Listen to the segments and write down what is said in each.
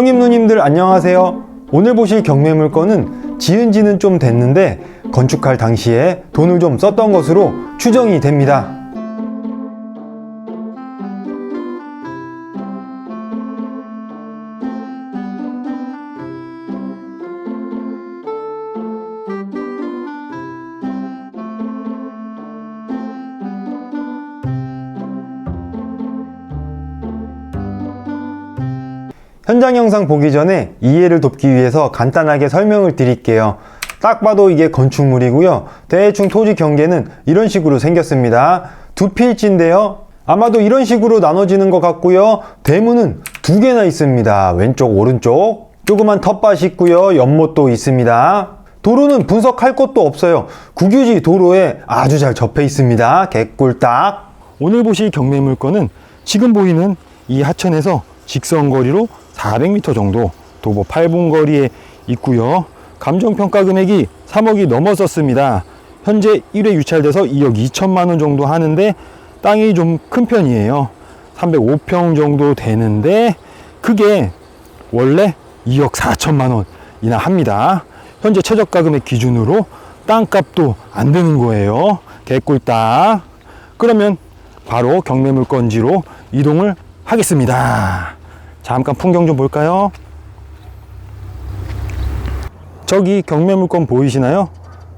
형님 누님들 안녕하세요. 오늘 보실 경매 물건은 지은 지는 좀 됐는데 건축할 당시에 돈을 좀 썼던 것으로 추정이 됩니다. 현장 영상 보기 전에 이해를 돕기 위해서 간단하게 설명을 드릴게요. 딱 봐도 이게 건축물이고요. 대충 토지 경계는 이런 식으로 생겼습니다. 두 필지인데요. 아마도 이런 식으로 나눠지는 것 같고요. 대문은 두 개나 있습니다. 왼쪽, 오른쪽. 조그만 텃밭이 있고요. 연못도 있습니다. 도로는 분석할 것도 없어요. 국유지 도로에 아주 잘 접해 있습니다. 개꿀딱. 오늘 보실 경매 물건은 지금 보이는 이 하천에서 직선 거리로 400m 정도 도보 8분 거리에 있고요. 감정평가 금액이 3억이 넘었었습니다. 현재 1회 유찰돼서 2억 2천만 원 정도 하는데 땅이 좀 큰 편이에요. 305평 정도 되는데 그게 원래 2억 4천만 원이나 합니다. 현재 최저가 금액 기준으로 땅값도 안 되는 거예요. 개꿀딱. 그러면 바로 경매 물건지로 이동을 하겠습니다. 잠깐 풍경 좀 볼까요? 저기 경매 물건 보이시나요?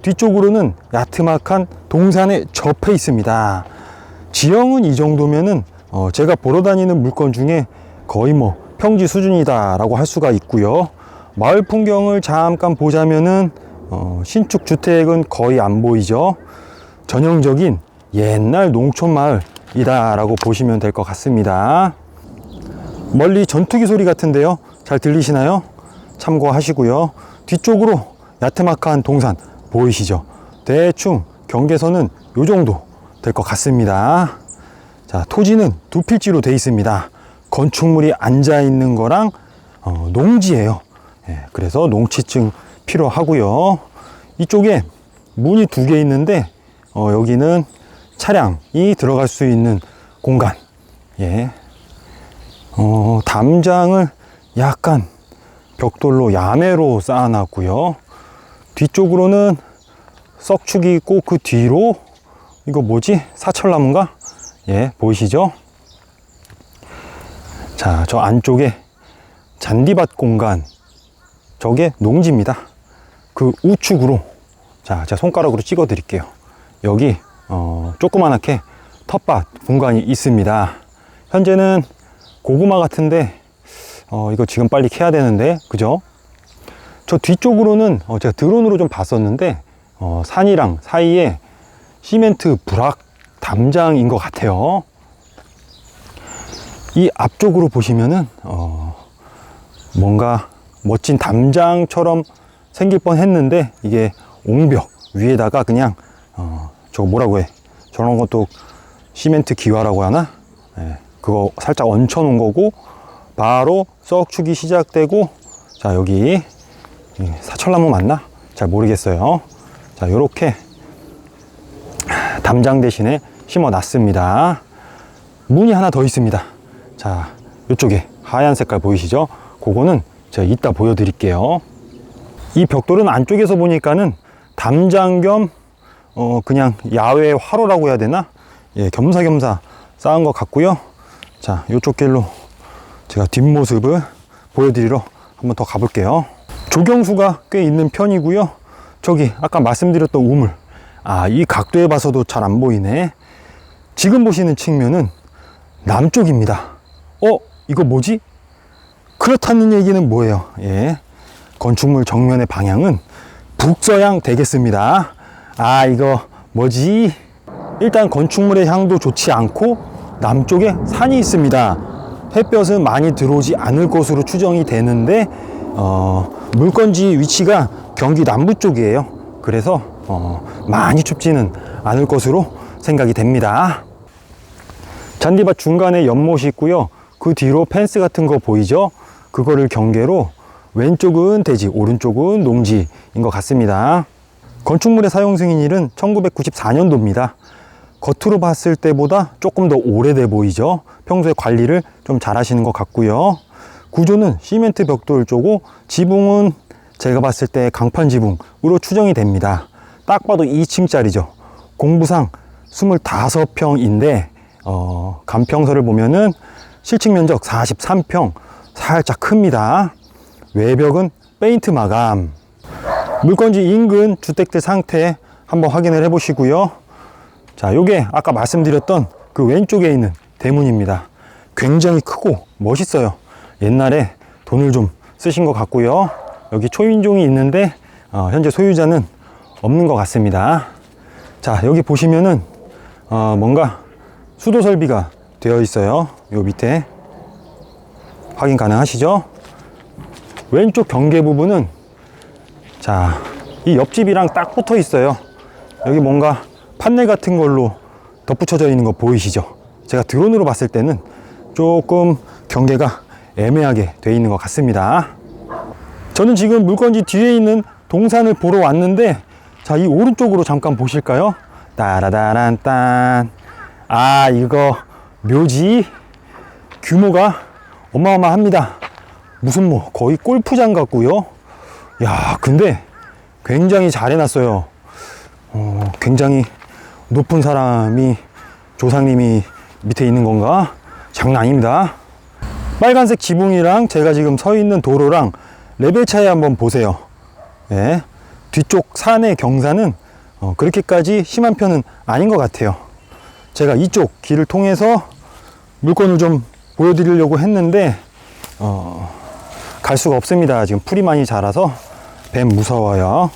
뒤쪽으로는 야트막한 동산에 접해 있습니다. 지형은 이 정도면은 어, 제가 보러 다니는 물건 중에 거의 뭐 평지 수준이다라고 할 수가 있고요. 마을 풍경을 잠깐 보자면은 어, 신축 주택은 거의 안 보이죠. 전형적인 옛날 농촌 마을이다라고 보시면 될 것 같습니다. 멀리 전투기 소리 같은데요. 잘 들리시나요? 참고하시고요. 뒤쪽으로 야트막한 동산 보이시죠? 대충 경계선은 요 정도 될 것 같습니다. 자, 토지는 두 필지로 돼 있습니다. 건축물이 앉아 있는 거랑 어, 농지예요. 예, 그래서 농지증 필요하고요. 이쪽에 문이 두 개 있는데 어, 여기는 차량이 들어갈 수 있는 공간. 예, 어, 담장을 약간 벽돌로 야매로 쌓아놨고요. 뒤쪽으로는 썩축이 있고 그 뒤로 이거 뭐지? 사철나무인가? 예, 보이시죠? 자, 저 안쪽에 잔디밭 공간 저게 농지입니다. 그 우측으로 자, 제가 손가락으로 찍어 드릴게요. 여기 어, 조그만하게 텃밭 공간이 있습니다. 현재는 고구마 같은데 어, 이거 지금 빨리 캐야 되는데 그죠? 저 뒤쪽으로는 어, 제가 드론으로 좀 봤었는데 어, 산이랑 사이에 시멘트 불악 담장인 것 같아요. 이 앞쪽으로 보시면은 어, 뭔가 멋진 담장처럼 생길 뻔 했는데 이게 옹벽 위에다가 그냥 어, 저거 뭐라고 해 저런 것도 시멘트 기와라고 하나 예, 그거 살짝 얹혀 놓은 거고 바로 썩축이 시작되고 자 여기 이 사철나무 맞나? 잘 모르겠어요. 자 요렇게 담장 대신에 심어 놨습니다. 문이 하나 더 있습니다. 자 이쪽에 하얀 색깔 보이시죠? 그거는 제가 이따 보여드릴게요. 이 벽돌은 안쪽에서 보니까는 담장 겸 어, 그냥 야외 화로라고 해야 되나? 예 겸사겸사 쌓은 것 같고요 자 이쪽 길로 제가 뒷모습을 보여드리러 한번 더 가볼게요. 조경수가 꽤 있는 편이고요. 저기 아까 말씀드렸던 우물. 아 이 각도에 봐서도 잘 안 보이네. 지금 보시는 측면은 남쪽입니다. 어 이거 뭐지? 그렇다는 얘기는 뭐예요? 예. 건축물 정면의 방향은 북서향 되겠습니다. 아 이거 뭐지? 일단 건축물의 향도 좋지 않고 남쪽에 산이 있습니다. 햇볕은 많이 들어오지 않을 것으로 추정이 되는데 어, 물건지 위치가 경기 남부 쪽이에요. 그래서 어, 많이 춥지는 않을 것으로 생각이 됩니다. 잔디밭 중간에 연못이 있고요. 그 뒤로 펜스 같은 거 보이죠? 그거를 경계로 왼쪽은 대지 오른쪽은 농지인 것 같습니다. 건축물의 사용 승인일은 1994년도입니다 겉으로 봤을 때보다 조금 더 오래돼 보이죠 평소에 관리를 좀 잘 하시는 것 같고요 구조는 시멘트 벽돌 쪼고 지붕은 제가 봤을 때 강판 지붕으로 추정이 됩니다. 딱 봐도 2층짜리죠. 공부상 25평인데 어, 간평서를 보면은 실측 면적 43평 살짝 큽니다. 외벽은 페인트 마감. 물건지 인근 주택들 상태 한번 확인을 해 보시고요. 자, 요게 아까 말씀드렸던 그 왼쪽에 있는 대문입니다. 굉장히 크고 멋있어요. 옛날에 돈을 좀 쓰신 것 같고요. 여기 초인종이 있는데 어, 현재 소유자는 없는 것 같습니다. 자, 여기 보시면은 어, 뭔가 수도 설비가 되어 있어요. 요 밑에 확인 가능하시죠? 왼쪽 경계 부분은 자, 이 옆집이랑 딱 붙어 있어요. 여기 뭔가 판넬 같은 걸로 덧붙여져 있는 거 보이시죠? 제가 드론으로 봤을 때는 조금 경계가 애매하게 되어 있는 것 같습니다. 저는 지금 물건지 뒤에 있는 동산을 보러 왔는데 자, 이 오른쪽으로 잠깐 보실까요? 따라다란 딴. 아, 이거 묘지 규모가 어마어마합니다. 무슨 뭐 거의 골프장 같고요. 야, 근데 굉장히 잘 해놨어요. 어, 굉장히 높은 사람이 조상님이 밑에 있는 건가? 장난 아닙니다. 빨간색 지붕이랑 제가 지금 서 있는 도로랑 레벨 차이 한번 보세요. 예. 뒤쪽 산의 경사는 어, 그렇게까지 심한 편은 아닌 것 같아요. 제가 이쪽 길을 통해서 물건을 좀 보여드리려고 했는데 어, 갈 수가 없습니다. 지금 풀이 많이 자라서 뱀 무서워요.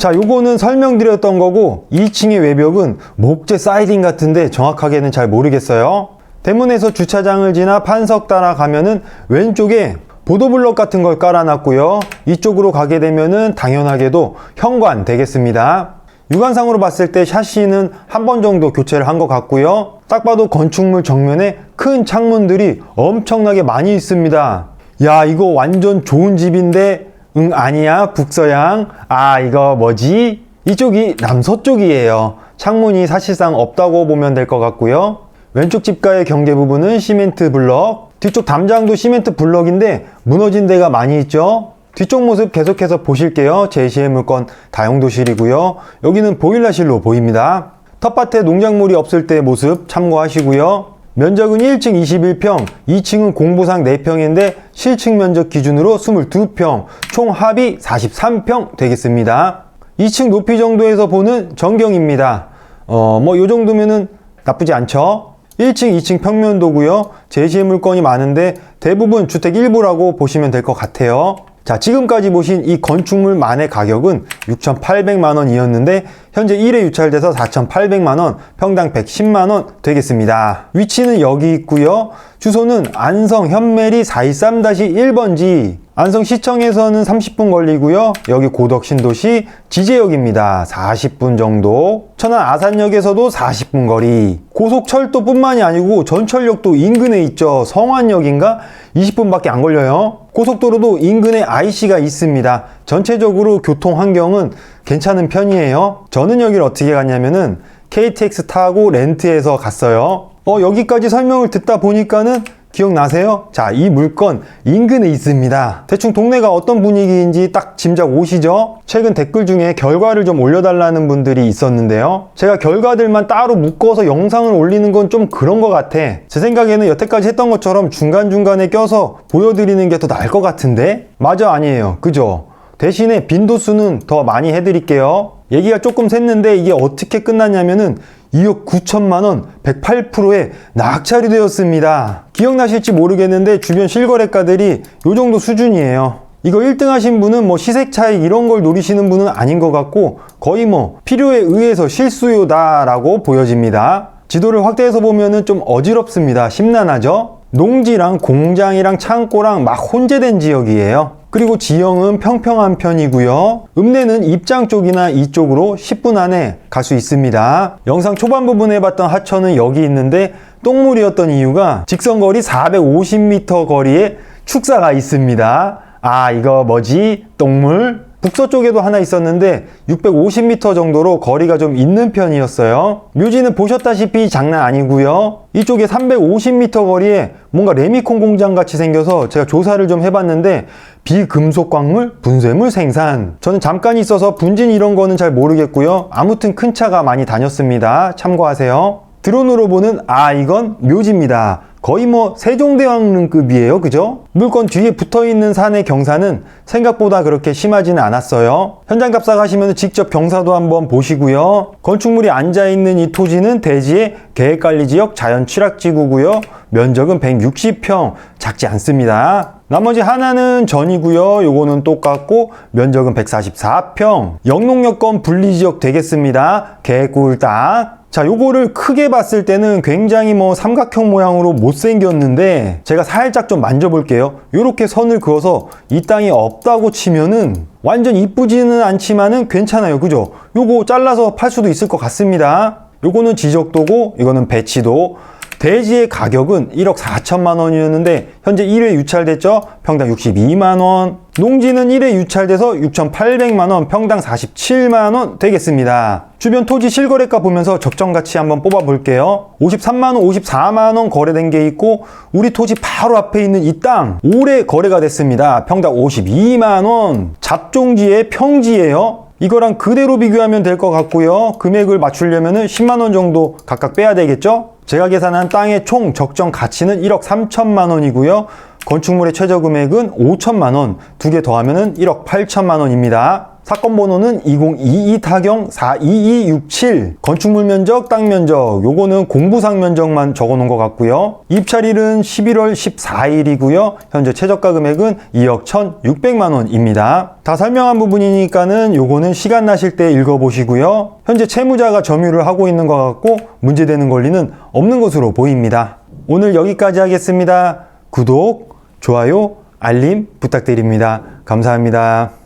자, 요거는 설명드렸던 거고 2층의 외벽은 목재 사이딩 같은데 정확하게는 잘 모르겠어요. 대문에서 주차장을 지나 판석 따라 가면은 왼쪽에 보도블럭 같은 걸 깔아놨고요. 이쪽으로 가게 되면은 당연하게도 현관 되겠습니다. 육안상으로 봤을 때 샤시는 한 번 정도 교체를 한 것 같고요. 딱 봐도 건축물 정면에 큰 창문들이 엄청나게 많이 있습니다. 야, 이거 완전 좋은 집인데, 응, 아니야, 북서양. 아, 이거 뭐지? 이쪽이 남서쪽이에요. 창문이 사실상 없다고 보면 될 것 같고요. 왼쪽 집과의 경계 부분은 시멘트 블럭, 뒤쪽 담장도 시멘트 블럭인데 무너진 데가 많이 있죠. 뒤쪽 모습 계속해서 보실게요. 제시의 물건 다용도실이고요. 여기는 보일러실로 보입니다. 텃밭에 농작물이 없을 때 모습 참고하시고요. 면적은 1층 21평, 2층은 공부상 4평인데 실측 면적 기준으로 22평, 총 합이 43평 되겠습니다. 2층 높이 정도에서 보는 전경입니다. 어, 뭐 요 정도면은 나쁘지 않죠? 1층, 2층 평면도고요. 제시의 물건이 많은데 대부분 주택 일부라고 보시면 될 것 같아요. 자, 지금까지 보신 이 건축물만의 가격은 6,800만 원이었는데 현재 1회 유찰돼서 4,800만 원, 평당 110만 원 되겠습니다. 위치는 여기 있고요. 주소는 안성 현메리 423-1번지. 안성 시청에서는 30분 걸리고요. 여기 고덕 신도시 지제역입니다. 40분 정도. 천안 아산역에서도 40분 거리. 고속철도뿐만이 아니고 전철역도 인근에 있죠. 성안역인가? 20분밖에 안 걸려요. 고속도로도 인근에 IC가 있습니다. 전체적으로 교통 환경은 괜찮은 편이에요. 저는 여기를 어떻게 갔냐면은 KTX 타고 렌트해서 갔어요. 어, 여기까지 설명을 듣다 보니까는 기억나세요? 자, 이 물건 인근에 있습니다. 대충 동네가 어떤 분위기인지 딱 짐작 오시죠? 최근 댓글 중에 결과를 좀 올려달라는 분들이 있었는데요. 제가 결과들만 따로 묶어서 영상을 올리는 건 좀 그런 것 같아. 제 생각에는 여태까지 했던 것처럼 중간중간에 껴서 보여드리는 게 더 나을 것 같은데? 맞아, 아니에요. 그죠? 대신에 빈도수는 더 많이 해드릴게요. 얘기가 조금 샜는데 이게 어떻게 끝났냐면은 2억 9천만 원 108%에 낙찰이 되었습니다. 기억나실지 모르겠는데 주변 실거래가들이 요 정도 수준이에요. 이거 1등 하신 분은 뭐 시색 차익 이런 걸 노리시는 분은 아닌 것 같고 거의 뭐 필요에 의해서 실수요다라고 보여집니다. 지도를 확대해서 보면은 좀 어지럽습니다. 심란하죠? 농지랑 공장이랑 창고랑 막 혼재된 지역이에요. 그리고 지형은 평평한 편이고요. 읍내는 입장 쪽이나 이쪽으로 10분 안에 갈 수 있습니다. 영상 초반 부분에 봤던 하천은 여기 있는데 똥물이었던 이유가 직선거리 450m 거리에 축사가 있습니다. 아, 이거 뭐지? 똥물? 북서쪽에도 하나 있었는데 650m 정도로 거리가 좀 있는 편이었어요. 묘지는 보셨다시피 장난 아니고요. 이쪽에 350m 거리에 뭔가 레미콘 공장 같이 생겨서 제가 조사를 좀 해봤는데 비금속 광물 분쇄물 생산. 저는 잠깐 있어서 분진 이런 거는 잘 모르겠고요. 아무튼 큰 차가 많이 다녔습니다. 참고하세요. 드론으로 보는 아 이건 묘지입니다. 거의 뭐 세종대왕릉급이에요. 그죠? 물건 뒤에 붙어 있는 산의 경사는 생각보다 그렇게 심하지는 않았어요. 현장 답사 가시면 직접 경사도 한번 보시고요. 건축물이 앉아 있는 이 토지는 대지의 계획관리지역 자연취락지구고요. 면적은 160평, 작지 않습니다. 나머지 하나는 전이고요. 요거는 똑같고 면적은 144평. 영농여건 분리지역 되겠습니다. 개꿀 땅. 자, 요거를 크게 봤을 때는 굉장히 뭐 삼각형 모양으로 못생겼는데 제가 살짝 좀 만져볼게요. 요렇게 선을 그어서 이 땅이 없다고 치면은 완전 이쁘지는 않지만은 괜찮아요. 그죠? 요거 잘라서 팔 수도 있을 것 같습니다. 요거는 지적도고 이거는 배치도. 대지의 가격은 1억 4천만 원이었는데 현재 1회 유찰됐죠? 평당 62만 원. 농지는 1회 유찰돼서 6,800만 원, 평당 47만 원 되겠습니다. 주변 토지 실거래가 보면서 적정 가치 한번 뽑아 볼게요. 53만 원, 54만 원 거래된 게 있고 우리 토지 바로 앞에 있는 이 땅 올해 거래가 됐습니다. 평당 52만 원. 잡종지의 평지예요. 이거랑 그대로 비교하면 될 것 같고요. 금액을 맞추려면 10만 원 정도 각각 빼야 되겠죠? 제가 계산한 땅의 총 적정 가치는 1억 3천만 원이고요. 건축물의 최저 금액은 5천만 원, 두 개 더하면 1억 8천만 원입니다. 사건 번호는 2022 타경 42267 건축물 면적, 땅 면적 요거는 공부상 면적만 적어 놓은 것 같고요. 입찰일은 11월 14일이고요. 현재 최저가 금액은 2억 1,600만 원입니다. 다 설명한 부분이니까는 요거는 시간 나실 때 읽어 보시고요. 현재 채무자가 점유를 하고 있는 것 같고 문제되는 권리는 없는 것으로 보입니다. 오늘 여기까지 하겠습니다. 구독, 좋아요, 알림 부탁드립니다. 감사합니다.